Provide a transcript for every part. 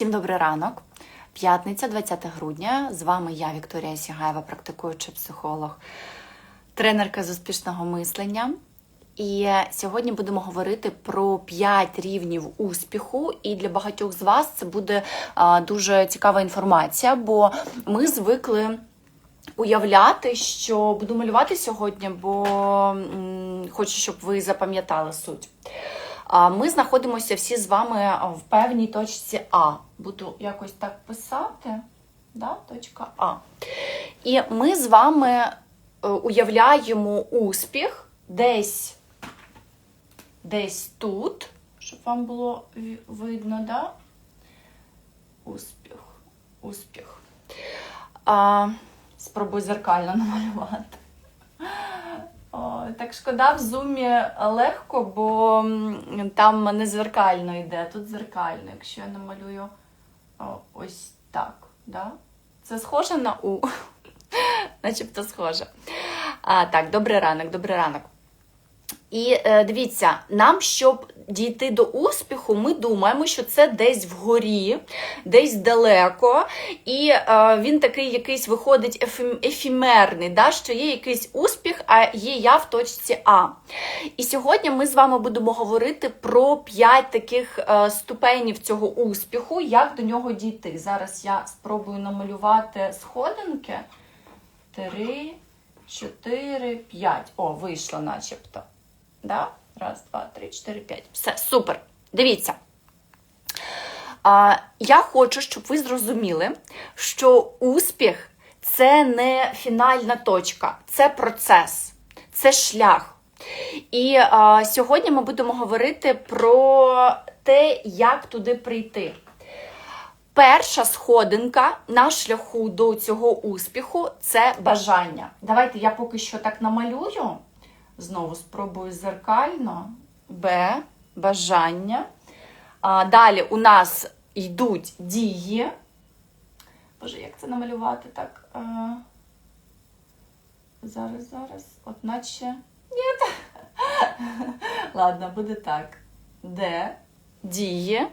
Всім добрий ранок. П'ятниця, 20 грудня. З вами я, Вікторія Сігаєва, практикуючий психолог, тренерка з успішного мислення. І сьогодні будемо говорити про 5 рівнів успіху. І для багатьох з вас це буде дуже цікава інформація, бо ми звикли. Уявляти, що буду малювати сьогодні, бо м, хочу, щоб ви запам'ятали суть. Ми знаходимося всі з вами в певній точці А. Буду якось так писати. Да? Точка А. І ми з вами е, уявляємо успіх десь, десь тут, щоб вам було видно, да? Успіх. Успіх. А, спробую зеркально намалювати. О, так шкода, в зумі легко, бо там не зеркально йде, тут зеркально. Якщо я намалюю о, ось так. Да? Це схоже на У. Начебто схоже. А, так, добрий ранок, добрий ранок. І е, дивіться, нам, щоб дійти до успіху, ми думаємо, що це десь вгорі, десь далеко, і е, він такий якийсь виходить ефем- ефімерний, да, що є якийсь успіх, а є я в точці А. І сьогодні ми з вами будемо говорити про 5 таких е, ступенів цього успіху, як до нього дійти. Зараз я спробую намалювати сходинки. Три, чотири, п'ять. О, вийшло начебто. Да? Раз, два, три, чотири, п'ять. Все, супер. Дивіться. А, я хочу, щоб ви зрозуміли, що успіх це не фінальна точка, це процес, це шлях. І а, сьогодні ми будемо говорити про те, як туди прийти. Перша сходинка на шляху до цього успіху це бажання. Давайте я поки що так намалюю. Знову спробую зеркально. Б. Бажання. А, далі у нас йдуть дії. Боже, як це намалювати так? А, зараз, зараз. От наче. Ні. Ладно, буде так. Д. Дії.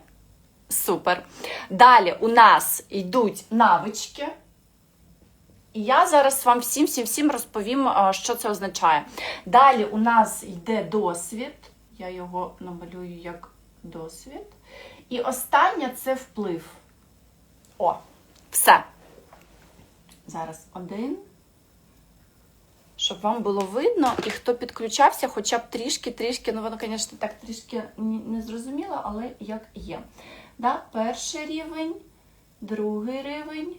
Супер. Далі у нас йдуть навички. І я зараз вам всім всім всім розповім, що це означає. Далі у нас йде досвід. Я його намалюю як досвід. І останнє це вплив. О, все. Зараз один. Щоб вам було видно, і хто підключався, хоча б трішки-трішки, ну воно, звісно, так трішки не зрозуміло, але як є. Да? Перший рівень, другий рівень,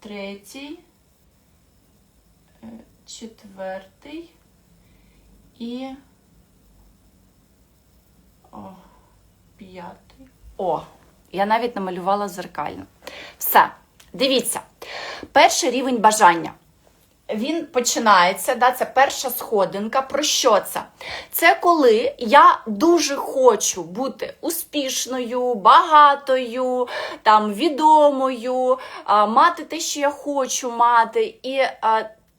третій, четвертий і о, п'ятий. О, я навіть намалювала зеркально. Все, дивіться. Перший рівень бажання. Він починається, да, це перша сходинка. Про що це? Це коли я дуже хочу бути успішною, багатою, там, відомою, мати те, що я хочу мати. І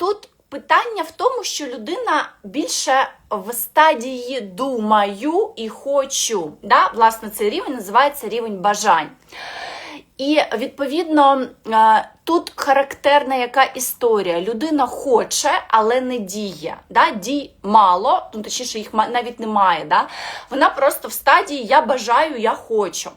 тут питання в тому, що людина більше в стадії думаю і хочу. Да? Власне, цей рівень називається рівень бажань. І відповідно е, тут характерна яка історія. Людина хоче, але не діє. Да? Дій мало, ну точніше, їх навіть немає. Да? Вона просто в стадії я бажаю, я хочу.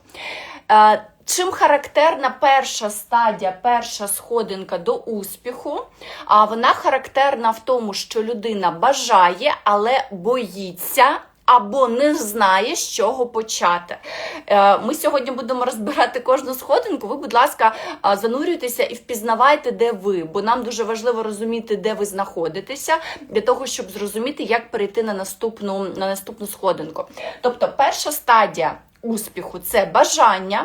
Е, Чим характерна перша стадія, перша сходинка до успіху? А вона характерна в тому, що людина бажає, але боїться або не знає, з чого почати. Е, Ми сьогодні будемо розбирати кожну сходинку. Ви, будь ласка, занурюйтеся і впізнавайте, де ви, бо нам дуже важливо розуміти, де ви знаходитеся, для того, щоб зрозуміти, як перейти на наступну, на наступну сходинку. Тобто, перша стадія успіху це бажання.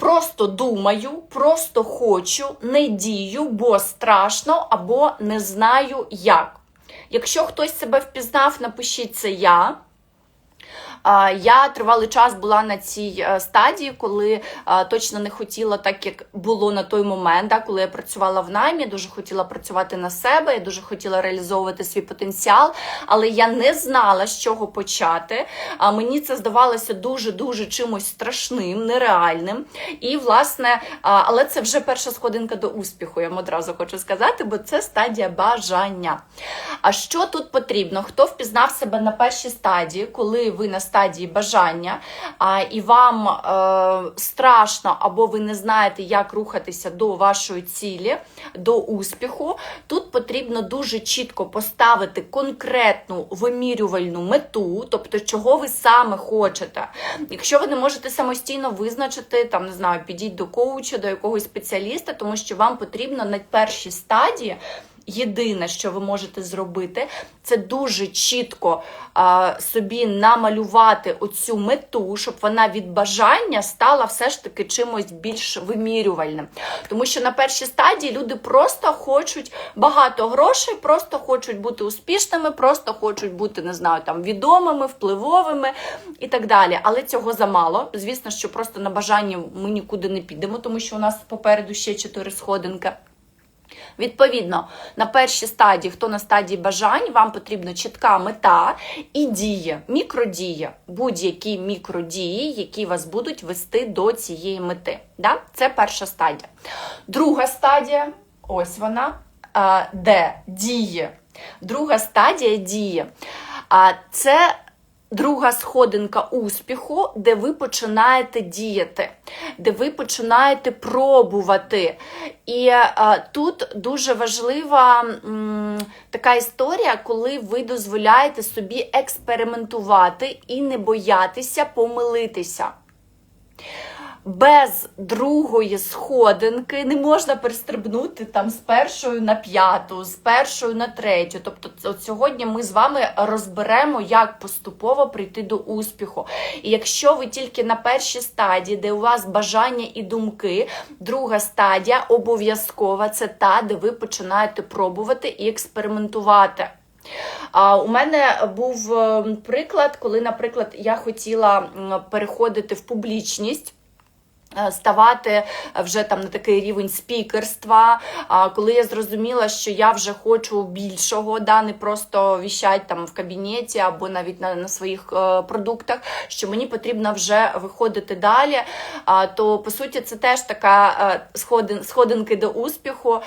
Просто думаю, просто хочу, не дію, бо страшно або не знаю як. Якщо хтось себе впізнав, напишіть це я. Я тривалий час була на цій е, стадії, коли точно не хотіла, так як було на той момент, коли я працювала в наймі, дуже хотіла працювати на себе, я дуже хотіла реалізовувати свій потенціал, але я не знала, з чого почати. Мені це здавалося дуже дуже чимось страшним, нереальним. І власне, але це вже перша сходинка до успіху. Я вам одразу хочу сказати, бо це стадія бажання. А що тут потрібно? Хто впізнав себе на першій стадії, коли ви на стадії бажання, і вам е, страшно, або ви не знаєте, як рухатися до вашої цілі, до успіху, тут потрібно дуже чітко поставити конкретну вимірювальну мету, тобто чого ви саме хочете. Якщо ви не можете самостійно визначити, там не знаю, підіть до коуча, до якогось спеціаліста, тому що вам потрібно на першій стадії. Єдине, що ви можете зробити, це дуже чітко а, собі намалювати оцю мету, щоб вона від бажання стала все ж таки чимось більш вимірювальним. Тому що на першій стадії люди просто хочуть багато грошей, просто хочуть бути успішними, просто хочуть бути, не знаю, там відомими, впливовими і так далі. Але цього замало. Звісно, що просто на бажання ми нікуди не підемо, тому що у нас попереду ще чотири сходинки. Відповідно, на першій стадії, хто на стадії бажань, вам потрібна чітка мета і дія, мікродія, будь-які мікродії, які вас будуть вести до цієї мети. Да? Це перша стадія. Друга стадія ось вона, де діє. Друга стадія діє. А це друга сходинка успіху, де ви починаєте діяти, де ви починаєте пробувати. І е, тут дуже важлива м, така історія, коли ви дозволяєте собі експериментувати і не боятися помилитися. Без другої сходинки не можна перестрибнути там з першою на п'яту, з першою на третю. Тобто, от сьогодні ми з вами розберемо, як поступово прийти до успіху. І якщо ви тільки на першій стадії, де у вас бажання і думки, друга стадія обов'язкова це та, де ви починаєте пробувати і експериментувати. А у мене був е, приклад, коли, наприклад, я хотіла переходити в публічність. Е, Ставати вже там на такий рівень спікерства, коли я зрозуміла, що я вже хочу більшого, да, не просто віщать там в кабінеті або навіть на, на своїх е, продуктах, що мені потрібно вже виходити далі. То по суті це теж така е, сходин, сходинки до успіху.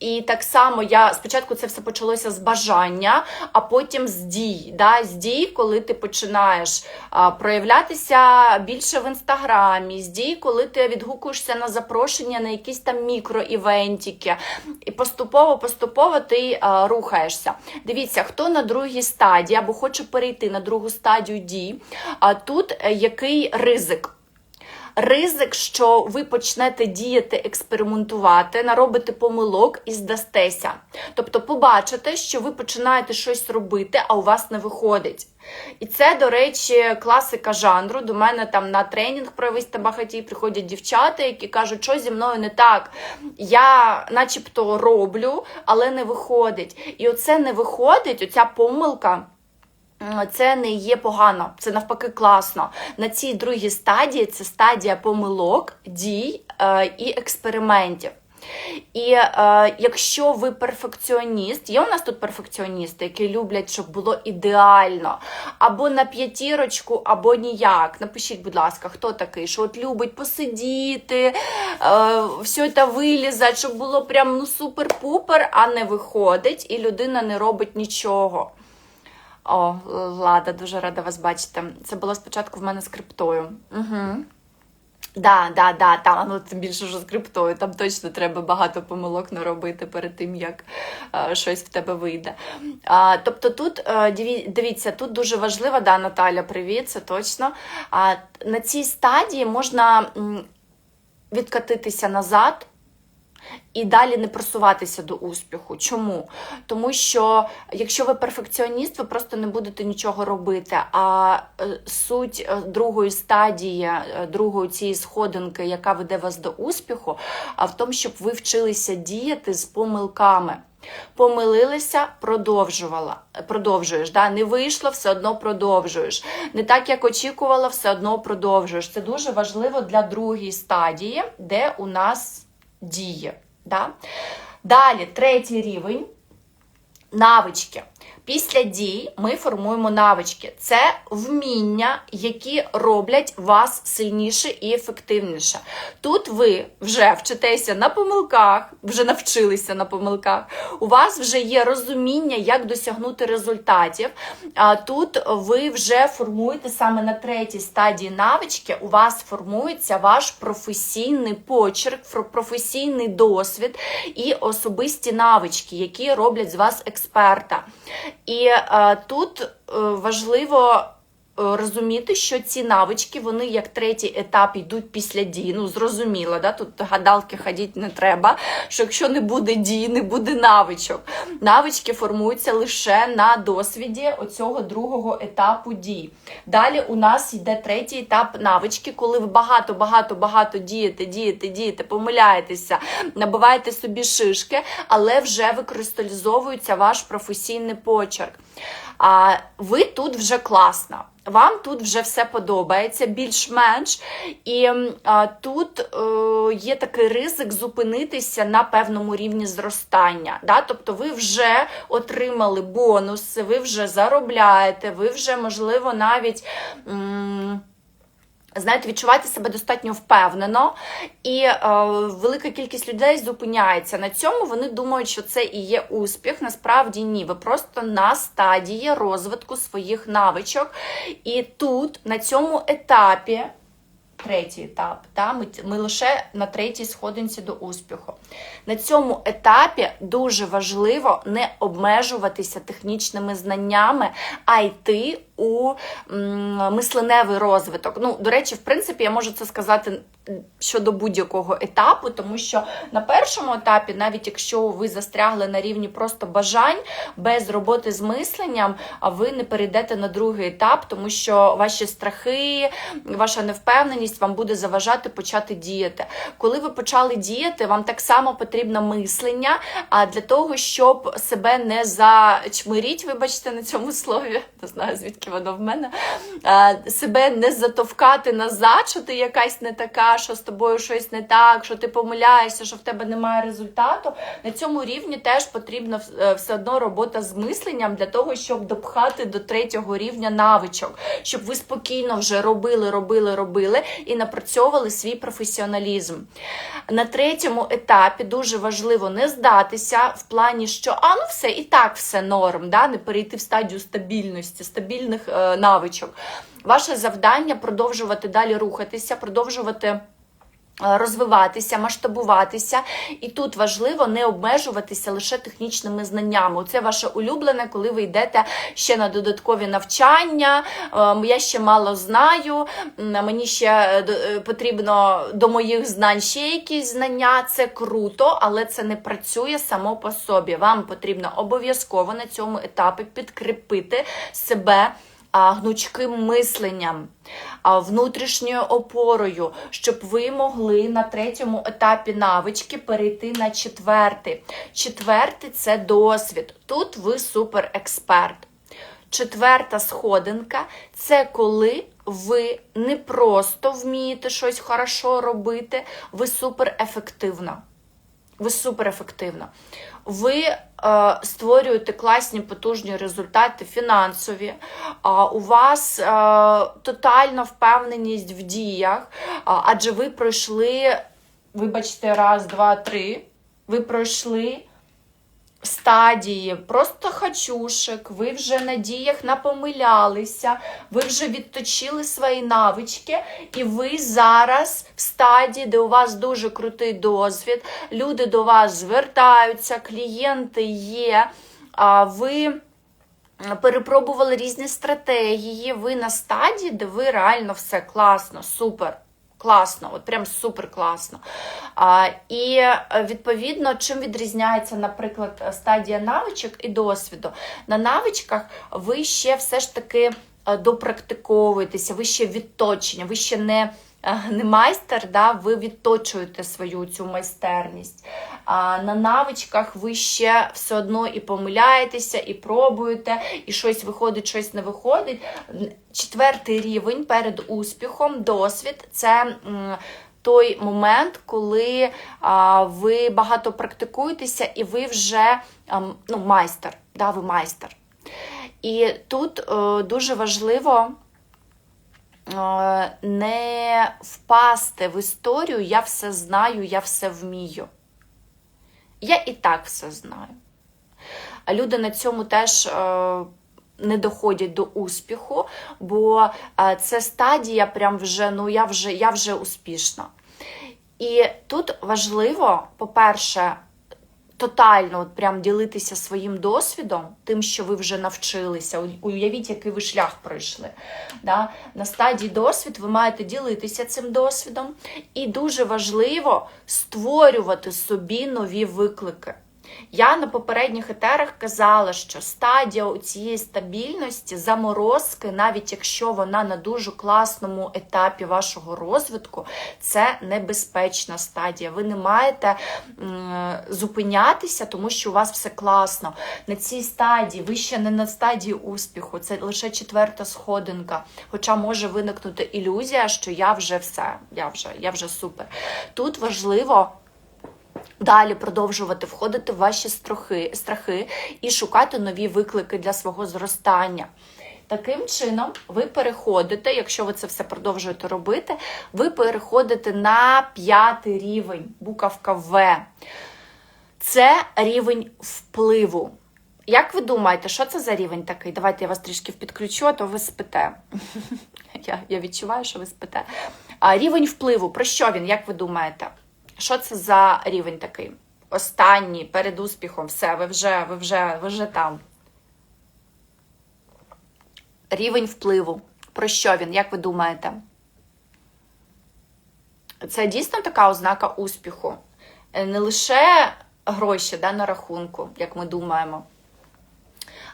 І так само я спочатку це все почалося з бажання, а потім з дій. Да? З дій, коли ти починаєш проявлятися більше в інстаграмі, з дій, коли ти відгукуєшся на запрошення на якісь там мікроівентики. І поступово-поступово ти а, рухаєшся. Дивіться, хто на другій стадії або хоче перейти на другу стадію дій, а тут е, який ризик? Ризик, що ви почнете діяти, експериментувати, наробите помилок і здастеся. Тобто побачите, що ви починаєте щось робити, а у вас не виходить. І це, до речі, класика жанру. До мене там на тренінг проявись та багаті приходять дівчата, які кажуть, що зі мною не так. Я начебто роблю, але не виходить. І оце не виходить, оця помилка. Це не є погано, це навпаки класно. На цій другій стадії це стадія помилок, дій е, і експериментів. І е, якщо ви перфекціоніст, є у нас тут перфекціоністи, які люблять, щоб було ідеально, або на п'ятірочку, або ніяк. Напишіть, будь ласка, хто такий, що от любить посидіти, е, все це вилізати, щоб було прям ну супер-пупер, а не виходить, і людина не робить нічого. О, Лада, дуже рада вас бачити. Це було спочатку в мене з криптою. Угу. Да, да, да, там ну тим більше вже з криптою. Там точно треба багато помилок наробити перед тим, як е, щось в тебе вийде. А, тобто тут е, дивіться, тут дуже важливо, да, Наталя, привіт, це точно. А на цій стадії можна відкатитися назад і далі не просуватися до успіху. Чому? Тому що якщо ви перфекціоніст, ви просто не будете нічого робити. А е, суть е, другої стадії, е, другої цієї сходинки, яка веде вас до успіху, а в тому, щоб ви вчилися діяти з помилками. Помилилися, продовжувала. Продовжуєш. Да? Не вийшло, все одно продовжуєш. Не так, як очікувала, все одно продовжуєш. Це дуже важливо для другої стадії, де у нас діє. Да? Далі, третій рівень навички. Після дій ми формуємо навички. Це вміння, які роблять вас сильніше і ефективніше. Тут ви вже вчитеся на помилках, вже навчилися на помилках. У вас вже є розуміння, як досягнути результатів. А тут ви вже формуєте саме на третій стадії навички. У вас формується ваш професійний почерк, професійний досвід і особисті навички, які роблять з вас експерта. І е, тут е, важливо розуміти, що ці навички, вони як третій етап йдуть після дії. Ну, зрозуміло, да? тут гадалки ходити не треба. Що якщо не буде дії, не буде навичок. Навички формуються лише на досвіді оцього другого етапу дій. Далі у нас йде третій етап навички, коли ви багато, багато, багато дієте, дієте, дієте, помиляєтеся, набиваєте собі шишки, але вже викристалізовується ваш професійний почерк. А ви тут вже класна. Вам тут вже все подобається більш-менш, і а, тут е, є такий ризик зупинитися на певному рівні зростання. Да? Тобто ви вже отримали бонуси, ви вже заробляєте, ви вже, можливо, навіть. М Знаєте, відчувати себе достатньо впевнено, і е, велика кількість людей зупиняється на цьому. Вони думають, що це і є успіх. Насправді ні. Ви просто на стадії розвитку своїх навичок. І тут, на цьому етапі, третій етап, да, ми, ми лише на третій сходинці до успіху. На цьому етапі дуже важливо не обмежуватися технічними знаннями, а йти у мисленевий розвиток. Ну, до речі, в принципі, я можу це сказати щодо будь-якого етапу, тому що на першому етапі, навіть якщо ви застрягли на рівні просто бажань без роботи з мисленням, а ви не перейдете на другий етап, тому що ваші страхи, ваша невпевненість вам буде заважати почати діяти. Коли ви почали діяти, вам так само потрібно мислення, а для того, щоб себе не зачмиріть, вибачте, на цьому слові, не знаю, звідки воно в мене, себе не затовкати назад, що ти якась не така що з тобою щось не так, що ти помиляєшся, що в тебе немає результату. На цьому рівні теж потрібна е, все одно робота з мисленням для того, щоб допхати до третього рівня навичок, щоб ви спокійно вже робили, робили, робили і напрацьовували свій професіоналізм. На третьому етапі дуже важливо не здатися в плані, що а ну все, і так все норм, да? не перейти в стадію стабільності, стабільних е, навичок. Ваше завдання продовжувати далі рухатися, продовжувати. Е, розвиватися, масштабуватися, і тут важливо не обмежуватися лише технічними знаннями. Це ваше улюблене, коли ви йдете ще на додаткові навчання. Ем, я ще мало знаю, мені ще е, е, потрібно до моїх знань ще якісь знання. Це круто, але це не працює само по собі. Вам потрібно обов'язково на цьому етапі підкріпити себе гнучким мисленням, внутрішньою опорою, щоб ви могли на третьому етапі навички перейти на четвертий. Четвертий це досвід. Тут ви суперексперт. Четверта сходинка це коли ви не просто вмієте щось хорошо робити, ви суперефективно. Ви суперефективно. Ви е, створюєте класні потужні результати фінансові, е, у вас е, тотальна впевненість в діях, адже ви пройшли, вибачте, раз, два, три. Ви пройшли стадії, просто хачушек, ви вже на діях напомилялися, ви вже відточили свої навички, і ви зараз в стадії, де у вас дуже крутий досвід, люди до вас звертаються, клієнти є, а ви. Перепробували різні стратегії, ви на стадії, де ви реально все класно, супер Класно, от прям супер класно. А, І е, відповідно, чим відрізняється, наприклад, стадія навичок і досвіду. На навичках ви ще все ж таки е, допрактиковуєтеся, ви ще відточення, ви ще не. Не майстер, да, ви відточуєте свою цю майстерність. А на навичках ви ще все одно і помиляєтеся, і пробуєте, і щось виходить, щось не виходить. Четвертий рівень перед успіхом, досвід це той момент, коли а, ви багато практикуєтеся, і ви вже ам, ну, майстер. Да, ви майстер. І тут е, дуже важливо не впасти в історію я все знаю, я все вмію. Я і так все знаю. А люди на цьому теж е, не доходять до успіху, бо е, це стадія, прям вже, ну я вже, я вже успішна. І тут важливо, по-перше, тотально от прям ділитися своїм досвідом, тим, що ви вже навчилися. Уявіть, який ви шлях пройшли. Да? На стадії досвід ви маєте ділитися цим досвідом. І дуже важливо створювати собі нові виклики. Я на попередніх етерах казала, що стадія у цієї стабільності, заморозки, навіть якщо вона на дуже класному етапі вашого розвитку, це небезпечна стадія. Ви не маєте зупинятися, тому що у вас все класно. На цій стадії ви ще не на стадії успіху, це лише четверта сходинка. Хоча може виникнути ілюзія, що я вже все, я вже, я вже супер. Тут важливо. Далі продовжувати входити в ваші страхи, страхи і шукати нові виклики для свого зростання. Таким чином, ви переходите, якщо ви це все продовжуєте робити, ви переходите на п'ятий рівень, буковка В. Це рівень впливу. Як ви думаєте, що це за рівень такий? Давайте я вас трішки підключу, а то ви спите. Я, я відчуваю, що ви спите. А, рівень впливу. Про що він? Як ви думаєте? Що це за рівень такий? Останній, перед успіхом, все, ви вже, ви вже, ви вже там. Рівень впливу. Про що він? Як ви думаєте? Це дійсно така ознака успіху. Е, Не лише гроші да, на рахунку, як ми думаємо,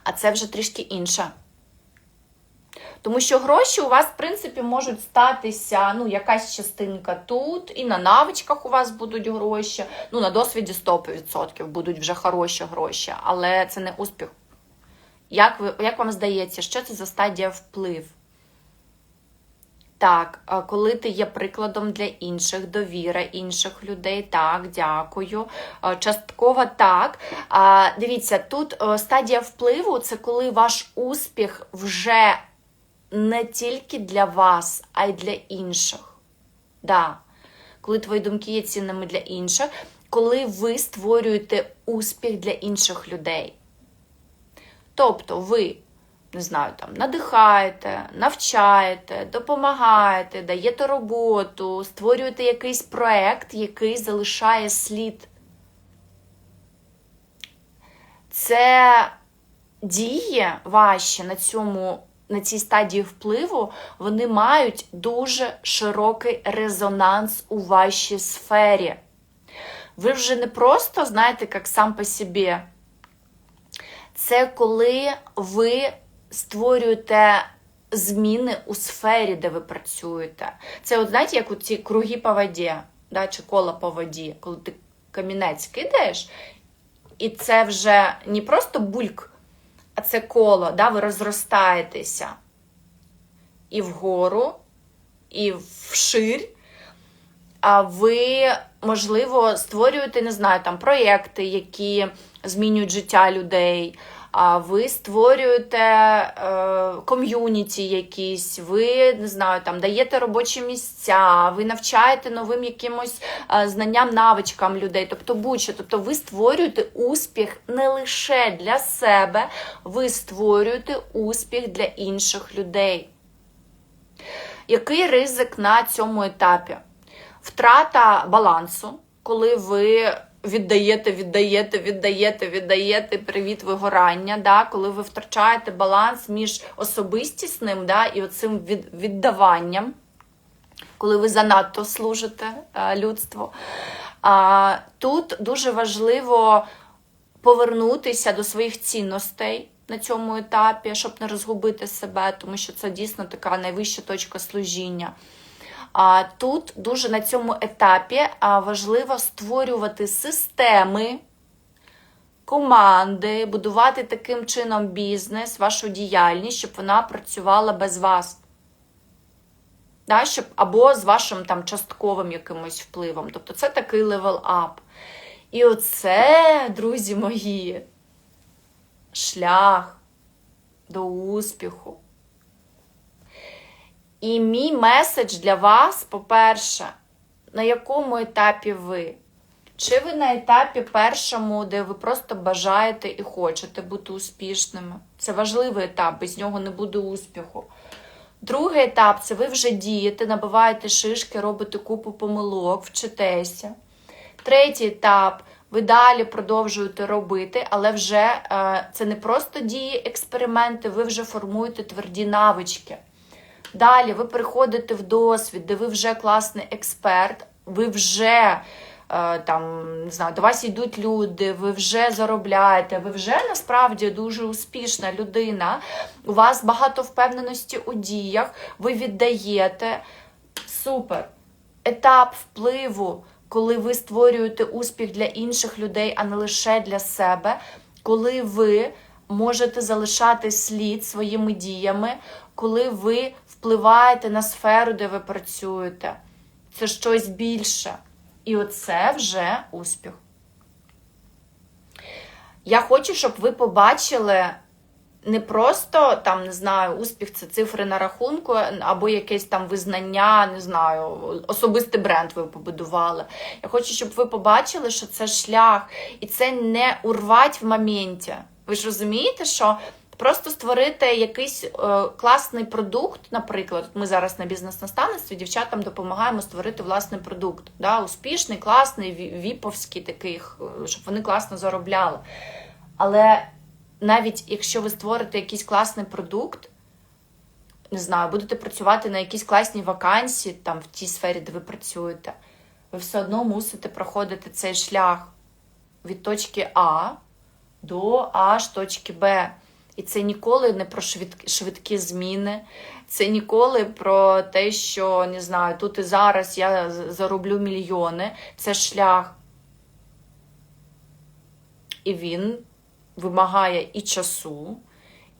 а це вже трішки інше. Тому що гроші у вас, в принципі, можуть статися, ну, якась частинка тут, і на навичках у вас будуть гроші. Ну, на досвіді 100% будуть вже хороші гроші, але це не успіх. Як, ви, як вам здається, що це за стадія вплив? Так, коли ти є прикладом для інших, довіра інших людей, так, дякую. Частково так. Дивіться, тут е, стадія впливу це коли ваш успіх вже не тільки для вас, а й для інших. Да. Коли твої думки є цінними для інших, коли ви створюєте успіх для інших людей. Тобто ви, не знаю, там надихаєте, навчаєте, допомагаєте, даєте роботу, створюєте якийсь проект, який залишає слід. Це дії ваші на цьому. На цій стадії впливу вони мають дуже широкий резонанс у вашій сфері. Ви вже не просто знаєте, як сам по собі. Це коли ви створюєте зміни у сфері, де ви працюєте. Це, от знаєте, як у ці круги по воді, да, чи кола по воді, коли ти камінець кидаєш, і це вже не просто бульк, це коло, да, ви розростаєтеся і вгору, і вширь. А ви, можливо, створюєте, не знаю, там проєкти, які змінюють життя людей. А ви створюєте е, ком'юніті якісь, ви не знаю, там даєте робочі місця, ви навчаєте новим якимось е, знанням, навичкам людей. Тобто будь-що. Тобто ви створюєте успіх не лише для себе, ви створюєте успіх для інших людей. Який ризик на цьому етапі? Втрата балансу, коли ви віддаєте, віддаєте, віддаєте, віддаєте привіт вигорання, да? коли ви втрачаєте баланс між особистісним да, і оцим від, віддаванням. коли ви занадто служите е, людству. А, Тут дуже важливо повернутися до своїх цінностей на цьому етапі, щоб не розгубити себе, тому що це дійсно така найвища точка служіння. А тут дуже на цьому етапі важливо створювати системи, команди, будувати таким чином бізнес, вашу діяльність, щоб вона працювала без вас. Да, щоб, або з вашим там частковим якимось впливом. Тобто це такий левел ап. І оце, друзі мої, шлях до успіху. І мій меседж для вас, по-перше, на якому етапі ви? Чи ви на етапі першому, де ви просто бажаєте і хочете бути успішними? Це важливий етап, без нього не буде успіху. Другий етап це ви вже дієте, набиваєте шишки, робите купу помилок, вчитеся. Третій етап ви далі продовжуєте робити, але вже е, це не просто дії, експерименти, ви вже формуєте тверді навички. Далі ви приходите в досвід, де ви вже класний експерт, ви вже е, там не знаю, до вас йдуть люди, ви вже заробляєте, ви вже насправді дуже успішна людина. У вас багато впевненості у діях, ви віддаєте. Супер. Етап впливу, коли ви створюєте успіх для інших людей, а не лише для себе, коли ви можете залишати слід своїми діями, коли ви впливаєте на сферу, де ви працюєте. Це щось більше. І оце вже успіх. Я хочу, щоб ви побачили не просто там, не знаю, успіх це цифри на рахунку, або якесь там визнання, не знаю, особистий бренд ви побудували. Я хочу, щоб ви побачили, що це шлях, і це не урвать в моменті. Ви ж розумієте, що просто створити якийсь е, класний продукт, наприклад, ми зараз на бізнес-наставництві дівчатам допомагаємо створити власний продукт. Да? Успішний, класний, віповський такий, е, щоб вони класно заробляли. Але навіть якщо ви створите якийсь класний продукт, не знаю, будете працювати на якійсь класній вакансії, там в тій сфері, де ви працюєте, ви все одно мусите проходити цей шлях від точки А до аж точки Б. І це ніколи не про швидкі, зміни, це ніколи про те, що не знаю, тут і зараз я зароблю мільйони. Це шлях. І він вимагає і часу,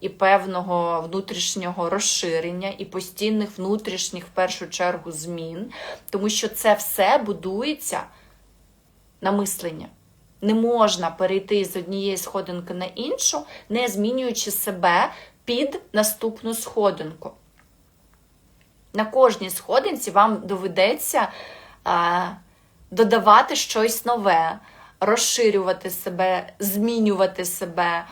і певного внутрішнього розширення, і постійних внутрішніх, в першу чергу, змін, тому що це все будується на мислення. Не можна перейти з однієї сходинки на іншу, не змінюючи себе під наступну сходинку. На кожній сходинці вам доведеться а, додавати щось нове, розширювати себе, змінювати себе,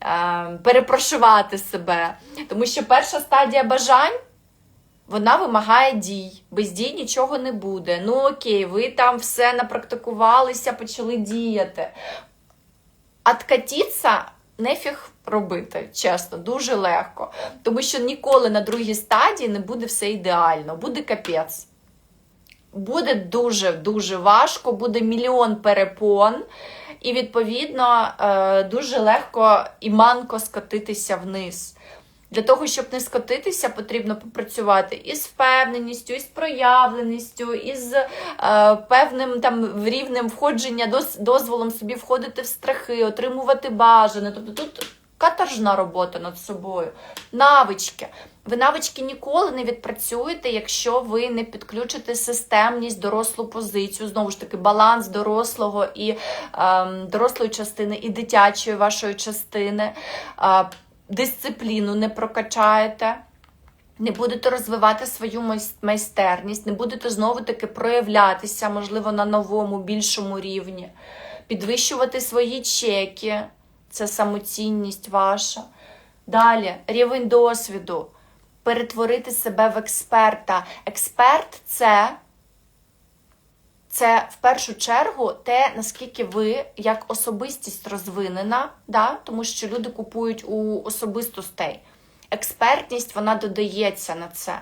а, перепрошувати себе. Тому що перша стадія бажань вона вимагає дій. Без дій нічого не буде. Ну окей, ви там все напрактикувалися, почали діяти. Откатіться нефіг робити, чесно, дуже легко. Тому що ніколи на другій стадії не буде все ідеально, буде капець. Буде дуже-дуже важко, буде мільйон перепон, і, відповідно, е, дуже легко і манко скотитися вниз. Для того, щоб не скотитися, потрібно попрацювати із впевненістю, із проявленістю, із е, певним там рівнем входження, доз, дозволом собі входити в страхи, отримувати бажане. Тобто тут каторжна робота над собою, навички. Ви навички ніколи не відпрацюєте, якщо ви не підключите системність, дорослу позицію, знову ж таки, баланс дорослого і ем, дорослої частини, і дитячої вашої частини. Е, дисципліну не прокачаєте, не будете розвивати свою майстерність, не будете знову-таки проявлятися, можливо, на новому, більшому рівні, підвищувати свої чеки, це самоцінність ваша. Далі, рівень досвіду. Перетворити себе в експерта. Експерт це це в першу чергу те, наскільки ви як особистість розвинена, да? тому що люди купують у особистостей. Експертність вона додається на це.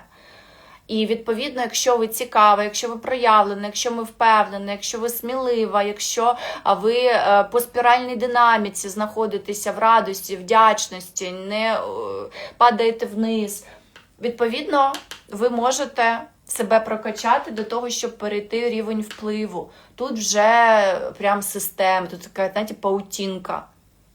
І відповідно, якщо ви цікава, якщо ви проявлена, якщо ви впевнена, якщо ви смілива, якщо ви е, по спіральній динаміці знаходитеся в радості, вдячності, не е, падаєте вниз, відповідно, ви можете себе прокачати до того, щоб перейти рівень впливу. Тут вже прям система, тут така, знаєте, паутінка.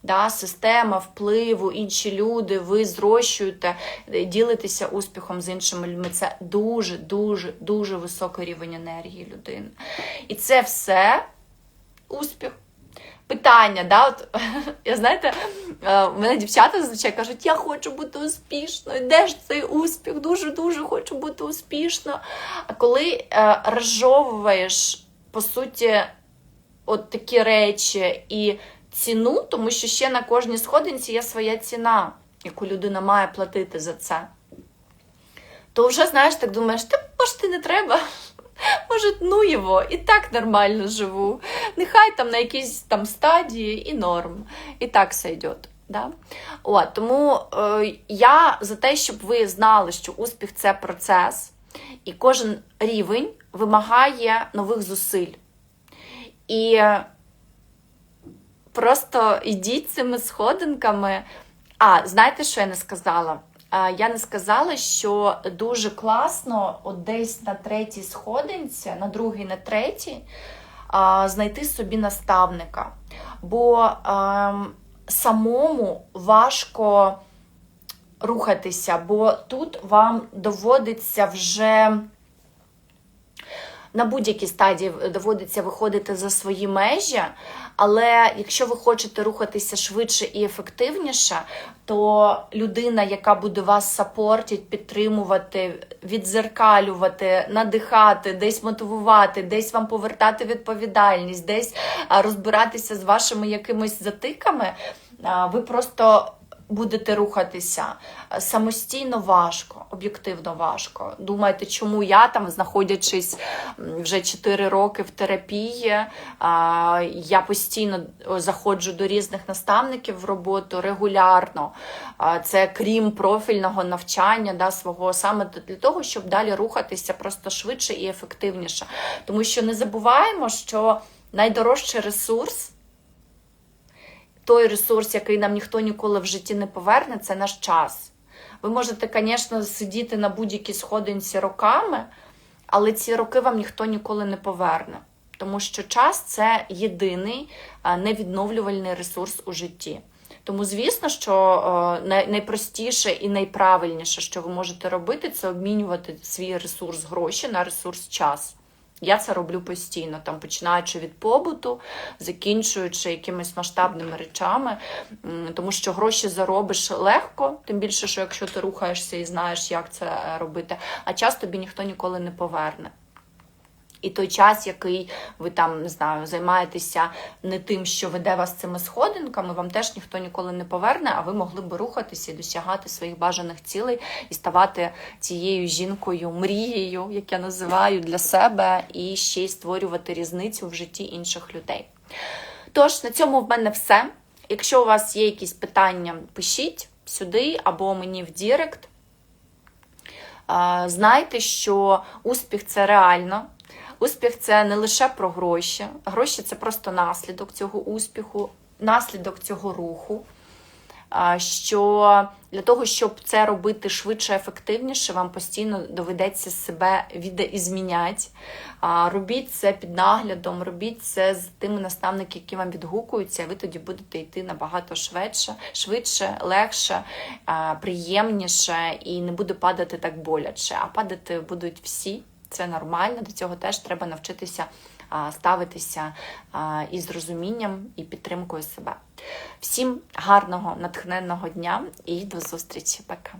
Да, система впливу, інші люди, ви зрощуєте, е, ділитеся успіхом з іншими людьми. Це дуже, дуже, дуже високий рівень енергії людини. І це все успіх. Питання, да, от, я знаєте, е, у мене дівчата зазвичай кажуть, я хочу бути успішною. Де ж цей успіх? Дуже-дуже хочу бути успішною. А коли е, розжовуєш, по суті, от такі речі і ціну, тому що ще на кожній сходинці є своя ціна, яку людина має платити за це. То вже, знаєш, так думаєш, та може ти не треба. Може, ну його, і так нормально живу. Нехай там на якійсь там стадії і норм. І так все йде. Да? От, тому е, я за те, щоб ви знали, що успіх це процес, і кожен рівень вимагає нових зусиль. І просто йдіть цими сходинками. А, знаєте, що я не сказала? Я не сказала, що дуже класно от десь на третій сходинці, на другій, на третій, знайти собі наставника. Бо а, самому важко рухатися, бо тут вам доводиться вже. На будь-якій стадії доводиться виходити за свої межі, але якщо ви хочете рухатися швидше і ефективніше, то людина, яка буде вас сапортити, підтримувати, відзеркалювати, надихати, десь мотивувати, десь вам повертати відповідальність, десь розбиратися з вашими якимись затиками, ви просто будете рухатися самостійно важко, об'єктивно важко. Думаєте, чому я там, знаходячись вже 4 роки в терапії, я постійно заходжу до різних наставників в роботу регулярно. Це крім профільного навчання да, свого саме для того, щоб далі рухатися просто швидше і ефективніше. Тому що не забуваємо, що найдорожчий ресурс той ресурс, який нам ніхто ніколи в житті не поверне, це наш час. Ви можете, звісно, сидіти на будь-якій сходинці роками, але ці роки вам ніхто ніколи не поверне. Тому що час це єдиний невідновлювальний ресурс у житті. Тому, звісно, що найпростіше і найправильніше, що ви можете робити, це обмінювати свій ресурс гроші на ресурс час. Я це роблю постійно, там починаючи від побуту, закінчуючи якимись масштабними речами, тому що гроші заробиш легко, тим більше, що якщо ти рухаєшся і знаєш, як це е, робити, а час тобі ніхто ніколи не поверне. І той час, який ви там не знаю, займаєтеся не тим, що веде вас цими сходинками, вам теж ніхто ніколи не поверне, а ви могли б рухатися і досягати своїх бажаних цілей і ставати цією жінкою, мрією, як я називаю, для себе, і ще й створювати різницю в житті інших людей. Тож, на цьому в мене все. Якщо у вас є якісь питання, пишіть сюди або мені в Дірект. Знайте, що успіх це реально. Успіх це не лише про гроші. Гроші це просто наслідок цього успіху, наслідок цього руху. Що для того, щоб це робити швидше, ефективніше, вам постійно доведеться себе відізміняти. Робіть це під наглядом, робіть це з тими наставниками, які вам відгукуються, і ви тоді будете йти набагато швидше, швидше, легше, приємніше і не буде падати так боляче. А падати будуть всі. Це нормально, до цього теж треба навчитися ставитися із розумінням і підтримкою себе. Всім гарного, натхненного дня і до зустрічі. Пока!